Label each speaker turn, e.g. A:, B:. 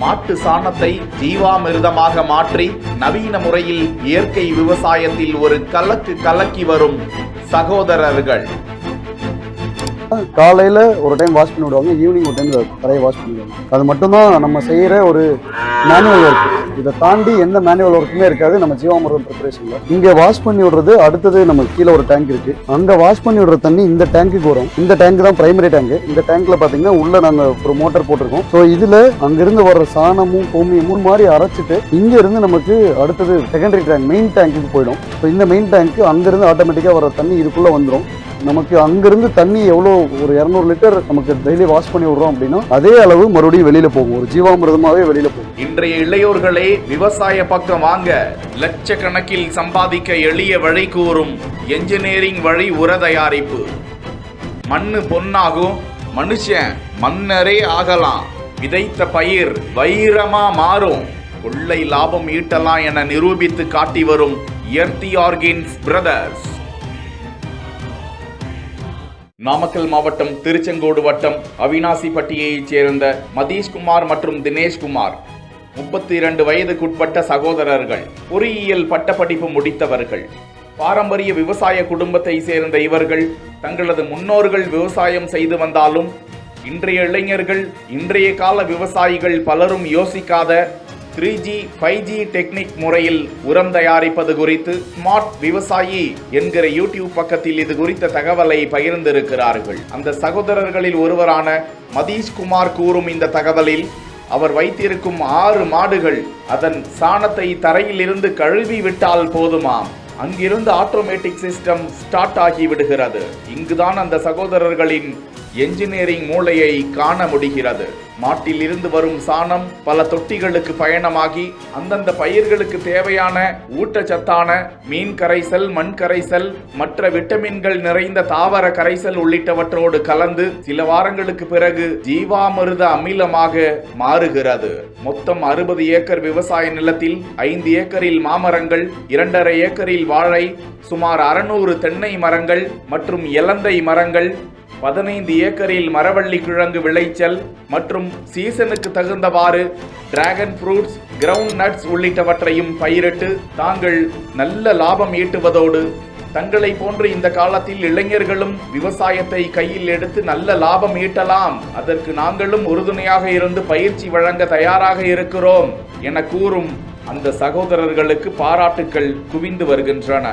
A: மாட்டு சாணத்தை ஜீவாமிர்தமாக மாற்றி நவீன முறையில் இயற்கை விவசாயத்தில் ஒரு கலக்கு கலக்கி வரும் சகோதரர்கள்.
B: காலையில் ஒரு டைம் வாஷ் பண்ணி விடுவாங்க ஈவினிங் ஒரு டைம் தரையை வாஷ் பண்ணிடுவாங்க அது மட்டும்தான் நம்ம செய்கிற ஒரு மேனுவல் ஒர்க் இதை தாண்டி எந்த மேனுவல் ஒர்க்குமே இருக்காது நம்ம ஜீவாமிரதம் ப்ரிப்பரேஷனில் இங்கே வாஷ் பண்ணி விடுறது அடுத்தது நம்ம கீழே ஒரு டேங்க் இருக்கு. அங்கே வாஷ் பண்ணி விடுற தண்ணி இந்த டேங்க்குக்கு வரும். இந்த டேங்க் தான் பிரைமரி டேங்க் இந்த டேங்க்ல பார்த்தீங்கன்னா உள்ள நாங்கள் ஒரு மோட்டர் போட்டிருக்கோம். ஸோ இதில் அங்கிருந்து வர்ற சாணமும் கோமியமும் மாதிரி அரைச்சிட்டு இங்கேருந்து நமக்கு அடுத்தது செகண்டரி டேங்க் மெயின் டேங்க்குக்கு போயிடும். ஸோ இந்த மெயின் டேங்க்கு அங்கிருந்து ஆட்டோமேட்டிக்காக வர தண்ணி இதுக்குள்ளே வந்துடும் நமக்கு அங்கிருந்து தண்ணி எவ்வளோ ஒரு இரநூறு லிட்டர் நமக்கு டெய்லி வாஷ் பண்ணி விடுறோம் அப்படின்னா அதே அளவு மறுபடியும் வெளியில போகும். ஒரு ஜீவாமிரதமாகவே வெளியில போகும்.
A: இன்றைய இளையோர்களே விவசாய பக்கம் வாங்க. லட்சக்கணக்கில் சம்பாதிக்க எளிய வழி கூறும் என்ஜினியரிங் வழி உர தயாரிப்பு. மண்ணு பொன்னாகும் மனுஷன் மன்னரே ஆகலாம். விதைத்த பயிர் வைரமா மாறும். கொள்ளை லாபம் ஈட்டலாம் என நிரூபித்து காட்டி வரும் எர்த்தி ஆர்கின்ஸ் பிரதர்ஸ். நாமக்கல் மாவட்டம் திருச்செங்கோடு வட்டம் அவினாசிப்பட்டியைச் சேர்ந்த மதீஷ்குமார் மற்றும் தினேஷ்குமார். முப்பத்தி இரண்டு வயதுக்குட்பட்ட சகோதரர்கள் பொறியியல் பட்டப்படிப்பு முடித்தவர்கள். பாரம்பரிய விவசாய குடும்பத்தை சேர்ந்த இவர்கள் தங்களது முன்னோர்கள் விவசாயம் செய்து வந்தாலும் இன்றைய இளைஞர்கள் இன்றைய கால விவசாயிகள் பலரும் யோசிக்காத three G five G technique முறையில் உரம் தயாரிப்பது குறித்து ஸ்மார்ட் விவசாயி என்கிற யூடியூப் பக்கத்தில் இது குறித்த தகவலை பகிர்ந்திருக்கிறார்கள். அந்த சகோதரர்களில் ஒருவரான மதீஷ்குமார் கூறும் இந்த தகவலில் அவர் வைத்திருக்கும் ஆறு மாடுகள் அதன் சாணத்தை தரையிலிருந்து கழுவி விட்டால் போதுமாம். அங்கிருந்து ஆட்டோமேட்டிக் சிஸ்டம் ஸ்டார்ட் ஆகி விடுகிறது. இங்குதான் அந்த சகோதரர்களின் என்ஜினியரிங் மூளையை காண முடிகிறது. மாட்டில் இருந்து வரும் சாணம் பல தொட்டிகளுக்கு பயணமாகி அந்தந்த பயிர்களுக்கு தேவையான ஊட்டச்சத்தான மீன் கரைசல் மண் கரைசல் மற்ற விட்டமின்கள் நிறைந்த தாவர கரைசல் உள்ளிட்டவற்றோடு கலந்து சில வாரங்களுக்கு பிறகு ஜீவாமிருத அமிலமாக மாறுகிறது. மொத்தம் அறுபது ஏக்கர் விவசாய நிலத்தில் ஐந்து ஏக்கரில் மாமரங்கள் இரண்டரை ஏக்கரில் வாழை சுமார் அறுநூறு தென்னை மரங்கள் மற்றும் எலந்தை மரங்கள் பதினைந்து ஏக்கரில் மரவள்ளி கிழங்கு விளைச்சல் மற்றும் சீசனுக்கு தகுந்தவாறு டிராகன் ஃப்ரூட்ஸ் கிரவுண்ட் நட்ஸ் உள்ளிட்டவற்றையும் பயிரிட்டு தாங்கள் நல்ல லாபம் ஈட்டுவதோடு தங்களை போன்று இந்த காலத்தில் இளைஞர்களும் விவசாயத்தை கையில் எடுத்து நல்ல லாபம் ஈட்டலாம். அதற்கு நாங்களும் உறுதுணையாக இருந்து பயிற்சி வழங்க தயாராக இருக்கிறோம் என கூறும் அந்த சகோதரர்களுக்கு பாராட்டுக்கள் குவிந்து வருகின்றன.